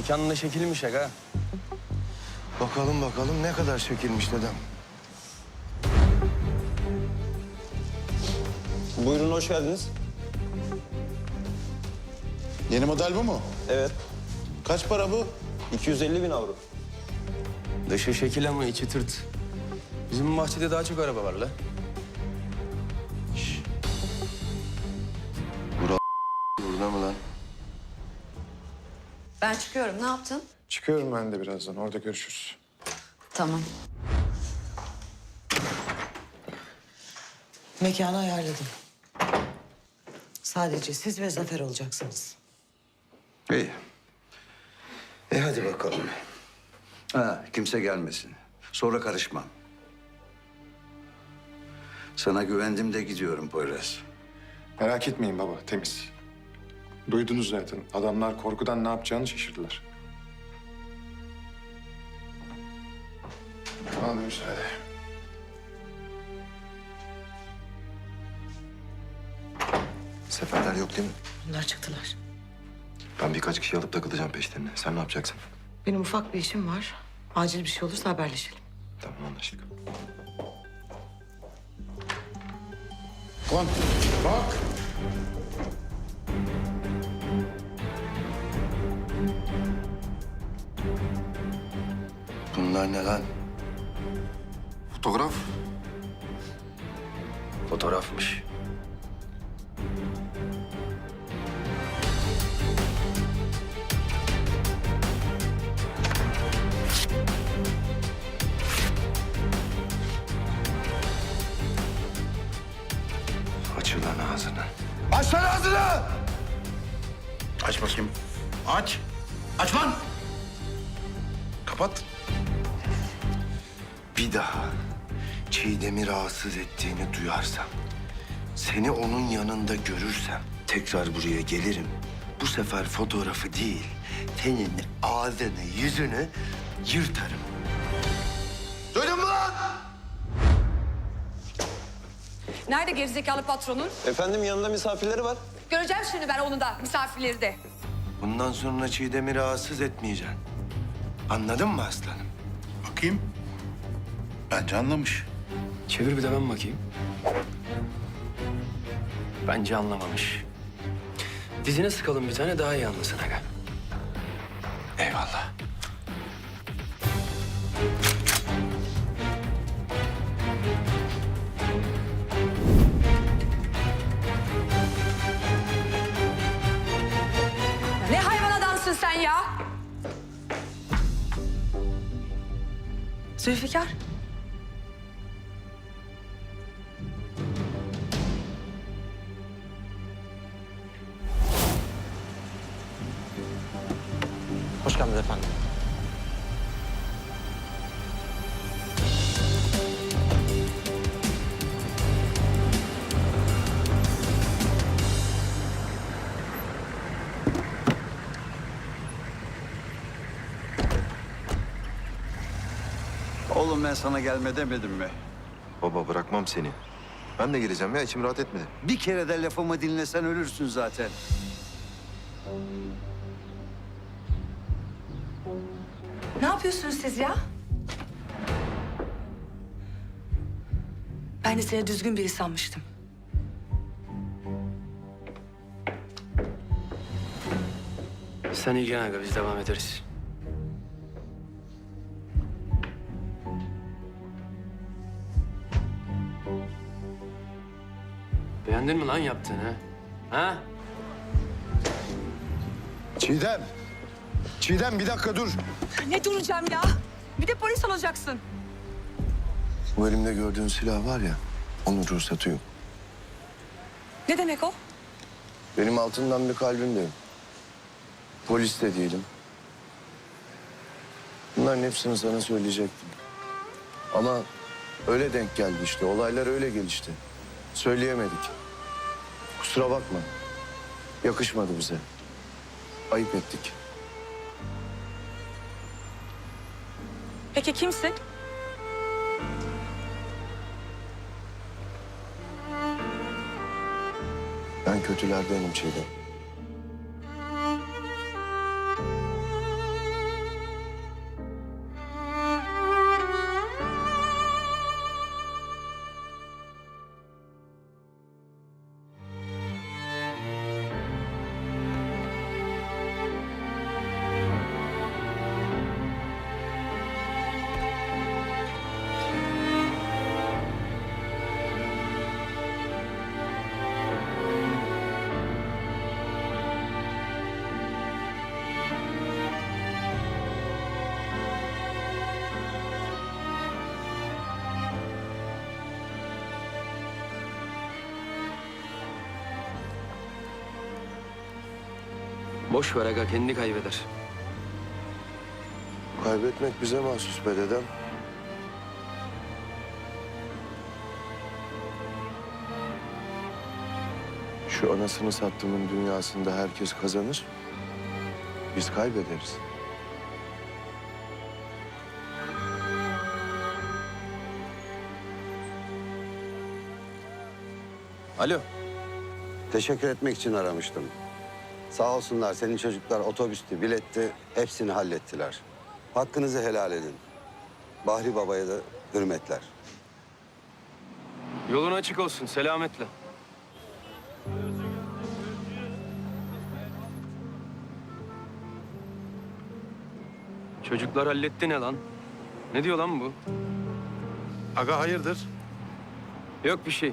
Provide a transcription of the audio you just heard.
Mekanında şekilmiş aga. Bakalım bakalım ne kadar çekilmiş dedem. Buyurun hoş geldiniz. Yeni model bu mu? Evet. Kaç para bu? 250 bin avro. Dışı şekil ama içi tırt. Bizim bahçede daha çok araba var la. Ben çıkıyorum. Ne yaptın? Çıkıyorum ben de birazdan. Orada görüşürüz. Tamam. Mekanı ayarladım. Sadece siz ve Zafer olacaksınız. İyi. E hadi bakalım. Ha, kimse gelmesin. Sonra karışmam. Sana güvendim de gidiyorum Poyraz. Merak etmeyin baba, temiz. Duydunuz zaten. Adamlar korkudan ne yapacağını şaşırdılar. Al müsaade. Seferler yok değil mi? Bunlar çıktılar. Ben birkaç kişi alıp takılacağım peşlerine. Sen ne yapacaksın? Benim ufak bir işim var. Acil bir şey olursa haberleşelim. Tamam anlaştık. Lan bak. Bunlar ne lan? Fotoğraf. Fotoğrafmış. Aç ulan ağzını. Aç lan ağzını! Aç bakayım. Aç. Aç lan. Kapat. Bir daha Çiğdem'i rahatsız ettiğini duyarsam, seni onun yanında görürsem tekrar buraya gelirim. Bu sefer fotoğrafı değil, senin ağzını, yüzünü yırtarım. Duydun mu lan? Nerede gerizekalı patronun? Efendim yanında misafirleri var. Göreceğim şimdi ben onu da, misafirleri de. Bundan sonra Çiğdem'i rahatsız etmeyeceksin. Anladın mı aslanım? Bakayım. Bence anlamış. Çevir bir de ben bakayım. Bence anlamamış. Dizine sıkalım bir tane daha iyi anlasın aga. Eyvallah. Ne hayvan adamsın sen ya? Zülfikar. Hoş geldiniz efendim. Oğlum ben sana gelme demedim mi? Baba bırakmam seni. Ben de geleceğim ya içim rahat etmedi. Bir kere de lafımı dinlesen ölürsün zaten. Ne yapıyorsunuz siz ya? Ben de seni düzgün biri sanmıştım. Sen ilgilen aga biz devam ederiz. Beğendin mi lan yaptığını? Ha? Çiğdem. Çiğdem bir dakika dur. Ne duracağım ya? Bir de polis olacaksın. Bu elimde gördüğün silah var ya, onun ruhsatı yok. Ne demek o? Benim altından bir kalbim de yok. Polis de değilim. Bunların hepsini sana söyleyecektim. Ama öyle denk geldi işte. Olaylar öyle gelişti. Söyleyemedik. Kusura bakma. Yakışmadı bize. Ayıp ettik. Peki kimsin? Ben kötülerdenim Çiğdem. Boş ver aga kendi kaybeder. Kaybetmek bize mahsus be dedem. Şu anasını sattığımın dünyasında herkes kazanır. Biz kaybederiz. Alo. Teşekkür etmek için aramıştım. Sağ olsunlar senin çocuklar otobüstü, biletti, hepsini hallettiler. Hakkınızı helal edin. Bahri Baba'ya da hürmetler. Yolun açık olsun selametle. Çocuklar halletti ne lan? Ne diyor lan bu? Aga hayırdır? Yok bir şey.